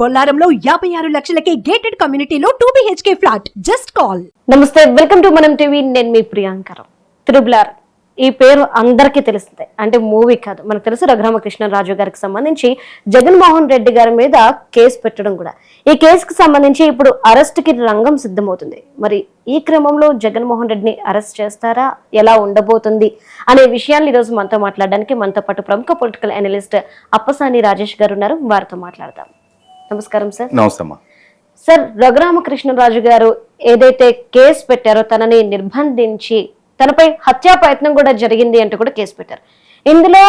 బొల్లారంలో యాభై ఆరు లక్షలకే గేటెడ్ కమ్యూనిటీలో two BHK flat just call నమస్తే వెల్కమ్ టు మనం టీవీ నేను మీ ప్రియాంకరం త్రిబులార్ ఈ పేరు అందరికీ తెలుస్తుంది. అంటే మూవీ కాదు మనకు తెలుసు రఘురామకృష్ణరాజు గారికి సంబంధించి జగన్మోహన్ రెడ్డి గారి మీద కేసు పెట్టడం కూడా. ఈ కేసుకు సంబంధించి ఇప్పుడు అరెస్ట్కి రంగం సిద్ధమవుతుంది. మరి ఈ క్రమంలో జగన్మోహన్ రెడ్డిని అరెస్ట్ చేస్తారా? ఎలా ఉండబోతుంది? అనే విషయాన్ని ఈరోజు మనతో మాట్లాడడానికి మనతో పాటు ప్రముఖ పొలిటికల్ అనలిస్ట్ అప్పసాని రాజేష్ గారు ఉన్నారు. వారితో మాట్లాడదాం. నమస్కారం సార్. నమస్తే సార్ రఘురామకృష్ణరాజు గారు ఏదైతే కేసు పెట్టారో తనని నిర్బంధించి తనపై హత్యా ప్రయత్నం కూడా జరిగింది అంటూ కూడా కేసు పెట్టారు. ఇందులో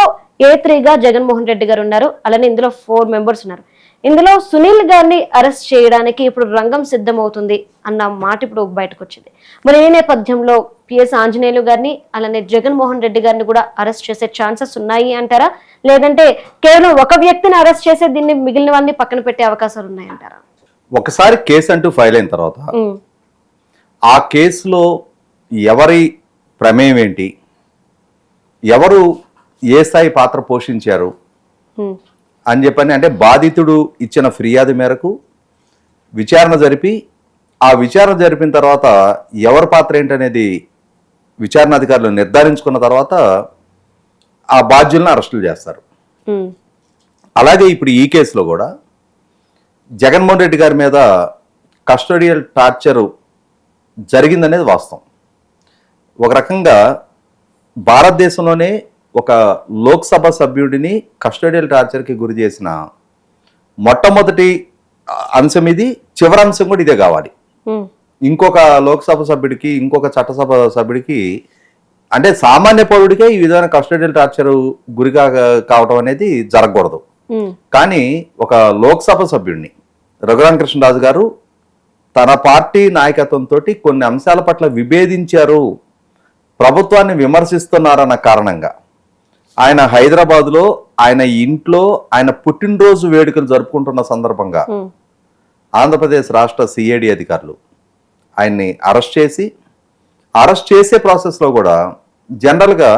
ఏ త్రీగా జగన్మోహన్ రెడ్డి గారు ఉన్నారు అలానే ఇందులో ఫోర్ మెంబర్స్ ఉన్నారు. ఇందులో సునీల్ గారిని అరెస్ట్ చేయడానికి ఇప్పుడు రంగం సిద్ధమవుతుంది అన్న మాట ఇప్పుడు బయటకు వచ్చింది మరి ఈ నేపథ్యంలో పిఎస్ ఆంజనేయులు గారిని అలానే జగన్మోహన్ రెడ్డి గారిని కూడా అరెస్ట్ చేసే ఛాన్సెస్ ఉన్నాయి అంటారా? లేదంటే కేవలం ఒక వ్యక్తిని అరెస్ట్ చేసే దీన్ని మిగిలిన వారిని పక్కన పెట్టే అవకాశాలు ఉన్నాయంటారా? ఒకసారి కేసు అంటూ ఫైల్ అయిన తర్వాత ఆ కేసులో ఎవరి ప్రమేయం ఏంటి? ఎవరు ఏ స్థాయి పాత్ర పోషించారు? అని చెప్పని అంటే బాధితుడు ఇచ్చిన ఫిర్యాదు మేరకు విచారణ జరిపి ఆ విచారణ జరిపిన తర్వాత ఎవరి పాత్ర ఏంటనేది విచారణ అధికారులు నిర్ధారించుకున్న తర్వాత ఆ బాధ్యులను అరెస్టులు చేస్తారు. అలాగే ఇప్పుడు ఈ కేసులో కూడా జగన్మోహన్ రెడ్డి గారి మీద కస్టోడియల్ టార్చర్ జరిగిందనేది వాస్తవం. ఒక రకంగా భారతదేశంలోనే ఒక లోక్సభ సభ్యుడిని కస్టోడియల్ టార్చర్కి గురి చేసిన మొట్టమొదటి అంశం ఇది చివరి అంశం కూడా ఇదే కావాలి. ఇంకొక లోక్సభ సభ్యుడికి ఇంకొక చట్టసభ సభ్యుడికి అంటే సామాన్య పౌరుడికే ఈ విధమైన కస్టోడియల్ టార్చర్ గురిగా కావడం అనేది జరగకూడదు. కానీ ఒక లోక్సభ సభ్యుడిని రఘురామకృష్ణరాజు గారు తన పార్టీ నాయకత్వంతో కొన్ని అంశాల పట్ల విభేదించారు ప్రభుత్వాన్ని విమర్శిస్తున్నారన్న కారణంగా. ఆయన హైదరాబాదులో ఆయన ఇంట్లో ఆయన పుట్టినరోజు వేడుకలు జరుపుకుంటున్న సందర్భంగా ఆంధ్రప్రదేశ్ రాష్ట్ర సిఐడి అధికారులు ఆయన్ని అరెస్ట్ చేసి అరెస్ట్ చేసే ప్రాసెస్లో కూడా జనరల్గా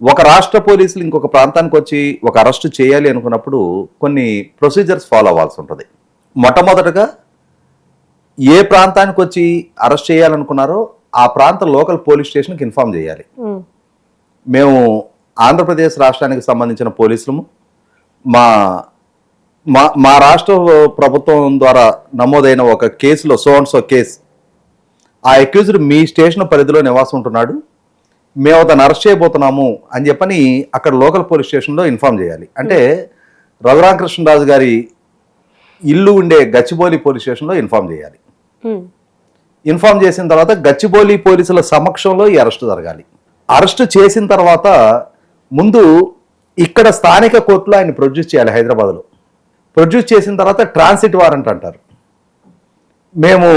ఒక రాష్ట్ర పోలీసులు ఇంకొక ప్రాంతానికి వచ్చి ఒక అరెస్ట్ చేయాలి అనుకున్నప్పుడు కొన్ని ప్రొసీజర్స్ ఫాలో అవ్వాల్సి ఉంటుంది. మొట్టమొదటగా ఏ ప్రాంతానికి వచ్చి అరెస్ట్ చేయాలనుకున్నారో ఆ ప్రాంత లోకల్ పోలీస్ స్టేషన్కి ఇన్ఫామ్ చేయాలి. మేము ఆంధ్రప్రదేశ్ రాష్ట్రానికి సంబంధించిన పోలీసులము మా మా మా రాష్ట్ర ప్రభుత్వం ద్వారా నమోదైన ఒక కేసులో సో అండ్ సో కేస్. ఆ అక్యూజ్డ్ మీ స్టేషన్ పరిధిలో నివాసం ఉంటున్నాడు. మేము అతను అరెస్ట్ చేయబోతున్నాము అని చెప్పని అక్కడ లోకల్ పోలీస్ స్టేషన్లో ఇన్ఫామ్ చేయాలి. అంటే రఘురామకృష్ణరాజు గారి ఇల్లు ఉండే గచ్చిబౌలి పోలీస్ స్టేషన్లో ఇన్ఫామ్ చేయాలి. ఇన్ఫామ్ చేసిన తర్వాత గచ్చిబౌలి పోలీసుల సమక్షంలో ఈ అరెస్ట్ జరగాలి. అరెస్ట్ చేసిన తర్వాత ముందు ఇక్కడ స్థానిక కోర్టులో ఆయన ప్రొడ్యూస్ చేయాలి హైదరాబాద్లో. ప్రొడ్యూస్ చేసిన తర్వాత ట్రాన్సిట్ వారెంట్ అంటారు. మేము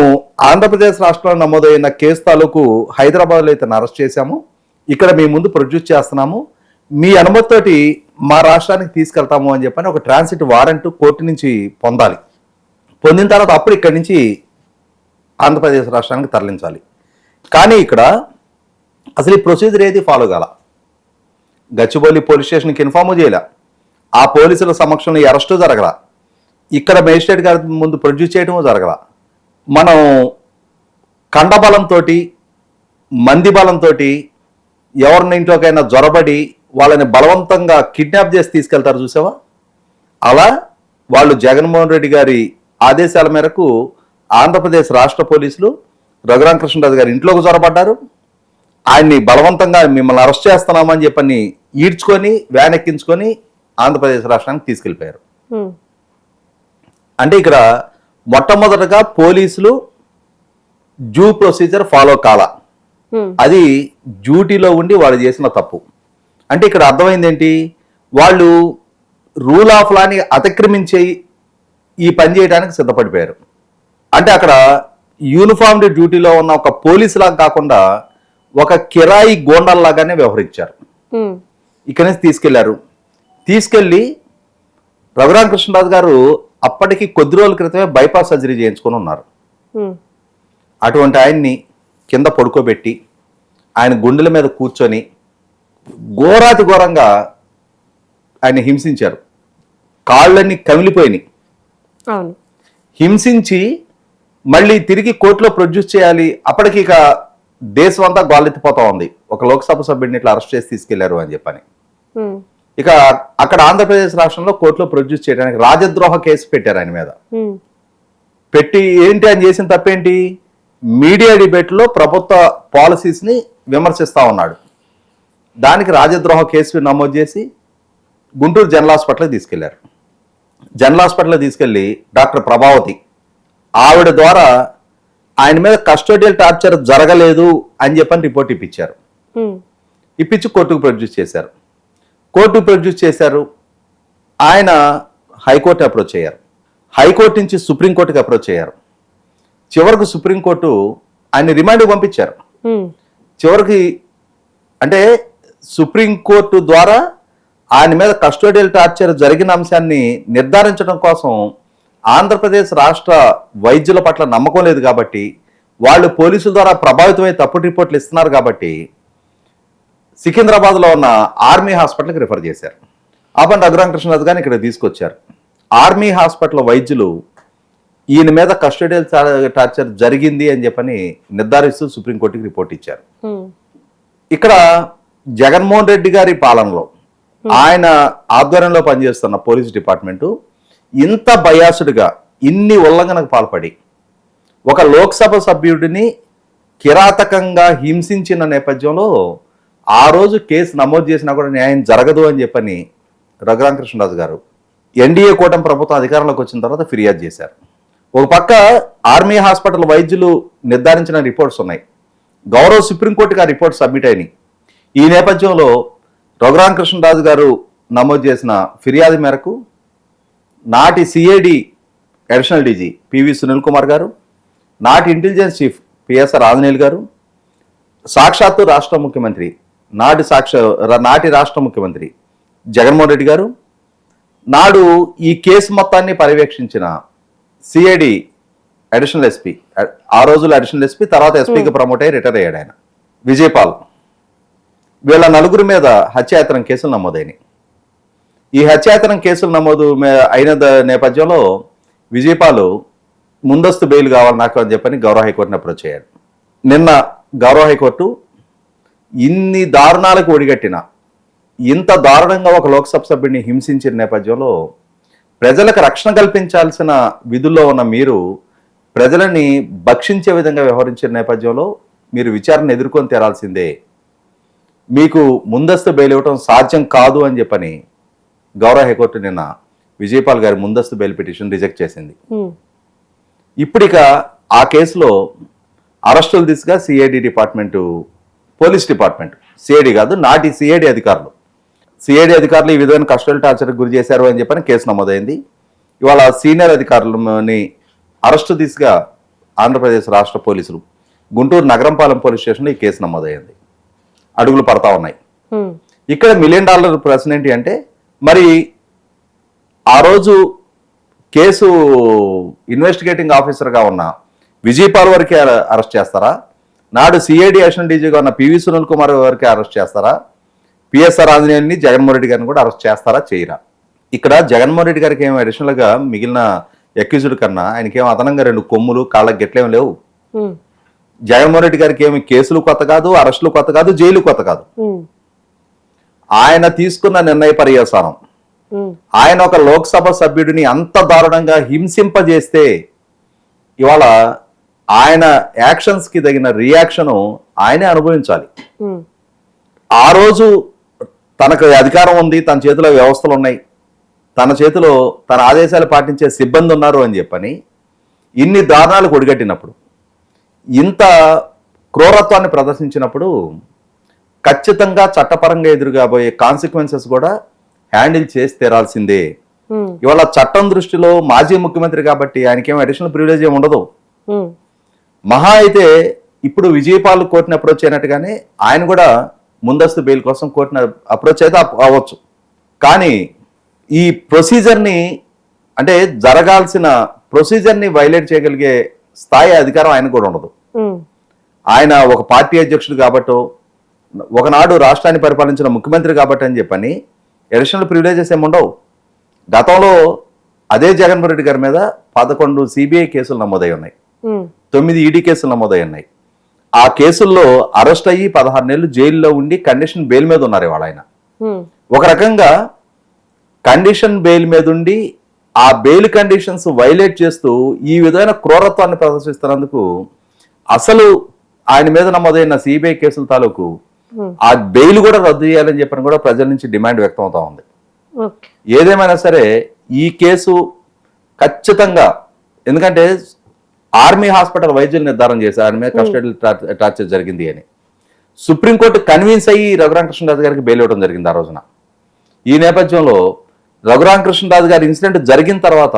ఆంధ్రప్రదేశ్ రాష్ట్రంలో నమోదైన కేసు తాలూకు హైదరాబాద్లో అయితే అరెస్ట్ చేశాము. ఇక్కడ మీ ముందు ప్రొడ్యూస్ చేస్తున్నాము. మీ అనుమతితోటి మా రాష్ట్రానికి తీసుకెళ్తాము అని చెప్పని ఒక ట్రాన్సిట్ వారెంట్ కోర్టు నుంచి పొందాలి. పొందిన తర్వాత అప్పుడు ఇక్కడి నుంచి ఆంధ్రప్రదేశ్ రాష్ట్రానికి తరలించాలి. కానీ ఇక్కడ అసలు ఈ ప్రొసీజర్ ఏది ఫాలో కాల? గచ్చిబౌలి పోలీస్ స్టేషన్కి ఇన్ఫార్మ్ చేయలే. ఆ పోలీసుల సమక్షంలో అరెస్టు జరగల. ఇక్కడ మేజిస్ట్రేట్ గారి ముందు ప్రొడ్యూస్ చేయడము జరగల. మనం కండబలంతో మంది బలంతో ఎవరిని ఇంట్లోకైనా జొరబడి వాళ్ళని బలవంతంగా కిడ్నాప్ చేసి తీసుకెళ్తారు చూసావా? అలా వాళ్ళు జగన్మోహన్ రెడ్డి గారి ఆదేశాల మేరకు ఆంధ్రప్రదేశ్ రాష్ట్ర పోలీసులు రఘురామకృష్ణరాజు గారి ఇంట్లోకి జొరబడ్డారు. ఆయన్ని బలవంతంగా మిమ్మల్ని అరెస్ట్ చేస్తున్నామని చెప్పని ఈడ్చుకొని వ్యాన్ ఎక్కించుకొని ఆంధ్రప్రదేశ్ రాష్ట్రానికి తీసుకెళ్ళిపోయారు. అంటే ఇక్కడ మొట్టమొదటగా పోలీసులు డ్యూ ప్రొసీజర్ ఫాలో కాల. అది డ్యూటీలో ఉండి వాళ్ళు చేసిన తప్పు. అంటే ఇక్కడ అర్థమైంది ఏంటి? వాళ్ళు రూల్ ఆఫ్ లాని అతిక్రమించే ఈ పని చేయడానికి సిద్ధపడిపోయారు. అంటే అక్కడ యూనిఫామ్డ్ డ్యూటీలో ఉన్న ఒక పోలీసు లాగా కాకుండా ఒక కిరాయి గోండల్లాగానే వ్యవహరించారు. ఇక్కడి నుంచి తీసుకెళ్ళారు. తీసుకెళ్ళి రఘురామకృష్ణరాజు గారు అప్పటికి కొద్ది రోజుల క్రితమే బైపాస్ సర్జరీ చేయించుకొని ఉన్నారు. అటువంటి ఆయన్ని కింద పడుకోబెట్టి ఆయన గుండెల మీద కూర్చొని ఘోరాతి ఘోరంగా ఆయన హింసించారు. కాళ్ళన్నీ కమిలిపోయినాయి. హింసించి మళ్ళీ తిరిగి కోర్టులో ప్రొడ్యూస్ చేయాలి. అప్పటికి ఇక దేశం అంతా గాలెత్తిపోతా ఉంది. ఒక లోక్సభ సభ్యుడిని ఇట్లా అరెస్ట్ చేసి తీసుకెళ్ళారు అని చెప్పని. ఇక అక్కడ ఆంధ్రప్రదేశ్ రాష్ట్రంలో కోర్టులో ప్రొడ్యూస్ చేయడానికి రాజద్రోహ కేసు పెట్టారు ఆయన మీద. పెట్టి ఏంటి అని చేసిన తప్పేంటి? మీడియా డిబేట్లో ప్రభుత్వ పాలసీస్ని విమర్శిస్తా ఉన్నాడు. దానికి రాజద్రోహ కేసు నమోదు చేసి గుంటూరు జనరల్ హాస్పిటల్కి తీసుకెళ్ళారు. జనరల్ హాస్పిటల్కి తీసుకెళ్ళి డాక్టర్ ప్రభావతి ఆవిడ ద్వారా ఆయన మీద కస్టోడియల్ టార్చర్ జరగలేదు అని చెప్పని రిపోర్ట్ ఇప్పించారు. ఇప్పించి కోర్టుకు ప్రొడ్యూస్ చేశారు. కోర్టుకు ప్రొడ్యూస్ చేశారు. ఆయన హైకోర్టు అప్రోచ్ అయ్యారు. హైకోర్టు నుంచి సుప్రీంకోర్టుకి అప్రోచ్ అయ్యారు. చివరకు సుప్రీంకోర్టు ఆయన రిమాండ్కి పంపించారు. చివరికి అంటే సుప్రీంకోర్టు ద్వారా ఆయన మీద కస్టోడియల్ టార్చర్ జరిగిన అంశాన్ని నిర్ధారించడం కోసం ఆంధ్రప్రదేశ్ రాష్ట్ర వైద్యుల పట్ల నమ్మకం లేదు కాబట్టి వాళ్ళు పోలీసుల ద్వారా ప్రభావితమై తప్పుడు రిపోర్ట్లు ఇస్తున్నారు కాబట్టి సికింద్రాబాద్లో ఉన్న ఆర్మీ హాస్పిటల్కి రిఫర్ చేశారు. ఆపండి రఘురామకృష్ణరాజు గారిని ఇక్కడ తీసుకొచ్చారు. ఆర్మీ హాస్పిటల్ వైద్యులు ఈయన మీద కస్టోడియల్ టార్చర్ జరిగింది అని చెప్పని నిర్ధారిస్తూ సుప్రీంకోర్టుకి రిపోర్ట్ ఇచ్చారు. ఇక్కడ జగన్మోహన్ రెడ్డి గారి పాలనలో ఆయన ఆధ్వర్యంలో పనిచేస్తున్న పోలీస్ డిపార్ట్మెంటు ఇంత బయాసుడ్గా ఇన్ని ఉల్లంఘనకు పాల్పడి ఒక లోక్సభ సభ్యుడిని కిరాతకంగా హింసించిన నేపథ్యంలో ఆ రోజు కేసు నమోదు చేసినా కూడా న్యాయం జరగదు అని చెప్పని రఘురామకృష్ణరాజు గారు ఎన్డీఏ కూటమి ప్రభుత్వం అధికారంలోకి వచ్చిన తర్వాత ఫిర్యాదు చేశారు. ఒక పక్క ఆర్మీ హాస్పిటల్ వైద్యులు నిర్ధారించిన రిపోర్ట్స్ ఉన్నాయి. గౌరవ సుప్రీంకోర్టుకి ఆ రిపోర్ట్ సబ్మిట్ అయినాయి. ఈ నేపథ్యంలో రఘురామకృష్ణరాజు గారు నమోదు చేసిన ఫిర్యాదు మేరకు నాటి CID additional DG PV Sunil Kumar గారు నాటి ఇంటెలిజెన్స్ చీఫ్ పిఎస్ఆర్ ఆంజనేయులు గారు సాక్షాత్తు రాష్ట్ర ముఖ్యమంత్రి నాటి సాక్ష నాటి రాష్ట్ర ముఖ్యమంత్రి జగన్మోహన్ రెడ్డి గారు నాడు ఈ కేసు మొత్తాన్ని పర్యవేక్షించిన సిఐడి అడిషనల్ ఎస్పీ ఆ రోజుల్లో అడిషనల్ ఎస్పీ తర్వాత ఎస్పీకి ప్రమోట్ అయ్యి రిటైర్ అయ్యాడు ఆయన విజయపాల్. వీళ్ళ నలుగురి మీద హత్యాయత్నం కేసులు నమోదైనాయి. ఈ హత్యాయతనం కేసులు నమోదు అయిన నేపథ్యంలో విజయపాలు ముందస్తు బెయిల్ కావాలి నాకు అని చెప్పని గౌరవ హైకోర్టుని అప్రోచ్ అయ్యాడు నిన్న గౌరవ హైకోర్టు ఇన్ని దారుణాలకు ఒడిగట్టిన ఇంత దారుణంగా ఒక లోక్సభ సభ్యుడిని హింసించిన నేపథ్యంలో ప్రజలకు రక్షణ కల్పించాల్సిన విధుల్లో ఉన్న మీరు ప్రజలని భక్షించే విధంగా వ్యవహరించిన నేపథ్యంలో మీరు విచారణ ఎదుర్కొని తీరాల్సిందే. మీకు ముందస్తు బెయిల్ ఇవ్వటం సాధ్యం కాదు అని చెప్పని గౌరవ హైకోర్టు నిన్న విజయపాల్ గారి ముందస్తు బెయిల్ పిటిషన్ రిజెక్ట్ చేసింది. ఉమ్, ఇప్పుడిక ఆ కేసులో అరెస్టుల దిశగా CID department police department CID కాదు నాటి సిఐడి అధికారులు. సిఐడి అధికారులు ఈ విధమైన కస్టల్ టార్చర్కి గురి చేశారు అని చెప్పని కేసు నమోదైంది. ఇవాళ సీనియర్ అధికారులని అరెస్టు దిశగా ఆంధ్రప్రదేశ్ రాష్ట్ర పోలీసులు గుంటూరు నగరంపాలెం పోలీస్ స్టేషన్లో ఈ కేసు నమోదైంది. అడుగులు పడతా ఉన్నాయి. ఇక్కడ మిలియన్ డాలర్ ప్రశ్న ఏంటి అంటే మరి ఆ రోజు కేసు ఇన్వెస్టిగేటింగ్ ఆఫీసర్గా ఉన్న విజయపాల్ వరకే అర- అరెస్ట్ చేస్తారా? నాడు సిఐడి అడిషనల్ డీజీగా ఉన్న పివి సునీల్ కుమార్ వరకే అరెస్ట్ చేస్తారా? పిఎస్ఆర్ ఆంజనేయుల్ని జగన్మోహన్ రెడ్డి గారిని కూడా అరెస్ట్ చేస్తారా చేయరా? ఇక్కడ జగన్మోహన్ రెడ్డి గారికి ఏం అడిషనల్గా మిగిలిన ఎక్యూజ్డ్ కన్నా ఆయనకి ఏం అదనంగా రెండు కొమ్ములు కాళ్ళకి గెట్లేం లేవు. జగన్మోహన్ రెడ్డి గారికి ఏమి కేసులు కొత్త కాదు అరెస్టులు కొత్త కాదు జైలు కొత్త కాదు. ఆయన తీసుకున్న నిర్ణయ పర్యవసానం. ఆయన ఒక లోక్సభ సభ్యుడిని అంత దారుణంగా హింసింపజేస్తే ఇవాళ ఆయన యాక్షన్స్కి తగిన రియాక్షను ఆయనే అనుభవించాలి. ఆ రోజు తనకు అధికారం ఉంది తన చేతిలో వ్యవస్థలు ఉన్నాయి తన చేతిలో తన ఆదేశాలు పాటించే సిబ్బంది ఉన్నారు అని చెప్పని ఇన్ని దారుణాలు కొడిగట్టినప్పుడు ఇంత క్రూరత్వాన్ని ప్రదర్శించినప్పుడు ఖచ్చితంగా చట్టపరంగా ఎదురుగాబోయే కాన్సిక్వెన్సెస్ కూడా హ్యాండిల్ చేసి తీరాల్సిందే. ఇవాళ చట్టం దృష్టిలో మాజీ ముఖ్యమంత్రి కాబట్టి ఆయనకేం అడిషనల్ ప్రివిలేజ్ ఏమి ఉండదు. మహా అయితే ఇప్పుడు విజయపాల్ కోర్టుని అప్రోచ్ అయినట్టుగానే ఆయన కూడా ముందస్తు బెయిల్ కోసం కోర్టుని అప్రోచ్ అయితే అవ్వచ్చు. కానీ ఈ ప్రొసీజర్ని అంటే జరగాల్సిన ప్రొసీజర్ని వైలేట్ చేయగలిగే స్థాయి అధికారం ఆయన కూడా ఉండదు. ఆయన ఒక పార్టీ అధ్యక్షుడు కాబట్టో ఒకనాడు రాష్ట్రాన్ని పరిపాలించిన ముఖ్యమంత్రి కాబట్టి అని చెప్పని అడిషనల్ ప్రివిలేజెస్ ఏమి ఉండవు. గతంలో అదే జగన్మోహన్ రెడ్డి గారి మీద పదకొండు సిబిఐ కేసులు నమోదై ఉన్నాయి. తొమ్మిది ఈడీ కేసులు నమోదై ఉన్నాయి. ఆ కేసుల్లో అరెస్ట్ అయ్యి పదహారు నెలలు జైల్లో ఉండి కండిషన్ బెయిల్ మీద ఉన్నారు ఇవాళ ఆయన. ఒక రకంగా కండిషన్ బెయిల్ మీద ఉండి ఆ బెయిల్ కండిషన్స్ వైలేట్ చేస్తూ ఈ విధమైన క్రూరత్వాన్ని ప్రదర్శిస్తున్నందుకు అసలు ఆయన మీద నమోదైన సిబిఐ కేసుల తాలూకు ఆ బెయిల్ కూడా రద్దు చేయాలని చెప్పని కూడా ప్రజల నుంచి డిమాండ్ వ్యక్తం అవుతా ఉంది ఏదేమైనా సరే ఈ కేసు ఖచ్చితంగా ఎందుకంటే ఆర్మీ హాస్పిటల్ వైద్యులు నిర్ధారణ చేశారు. ఆయన మీద కస్టడీ టార్చర్ జరిగింది అని. సుప్రీంకోర్టు కన్విన్స్ అయ్యి రఘురామకృష్ణరాజు గారికి బెయిల్ ఇవ్వడం జరిగింది ఆ రోజున. ఈ నేపథ్యంలో రఘురామకృష్ణరాజు గారి ఇన్సిడెంట్ జరిగిన తర్వాత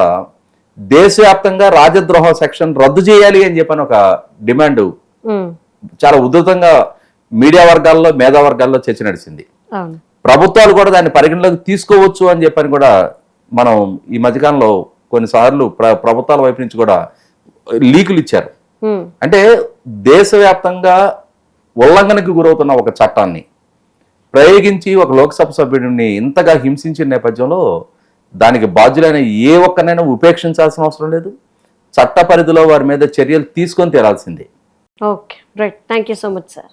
దేశవ్యాప్తంగా రాజద్రోహ సెక్షన్ రద్దు చేయాలి అని చెప్పని ఒక డిమాండ్ ఉమ్, చాలా ఉధృతంగా మీడియా వర్గాల్లో మేధా వర్గాల్లో చర్చ నడిచింది. ప్రభుత్వాలు కూడా దాన్ని పరిగణలోకి తీసుకోవచ్చు అని చెప్పని కూడా మనం ఈ మధ్యకాలంలో కొన్నిసార్లు ప్ర ప్రభుత్వాల వైపు నుంచి కూడా లీకులు ఇచ్చారు. అంటే దేశవ్యాప్తంగా ఉల్లంఘనకు గురవుతున్న ఒక చట్టాన్ని ప్రయోగించి ఒక లోక్సభ సభ్యుడిని ఇంతగా హింసించిన నేపథ్యంలో దానికి బాధ్యులైన ఏ ఒక్కనైనా ఉపేక్షించాల్సిన అవసరం లేదు. చట్ట పరిధిలో వారి మీద చర్యలు తీసుకొని తీరాల్సిందే. Okay. Right. Thank so much sir.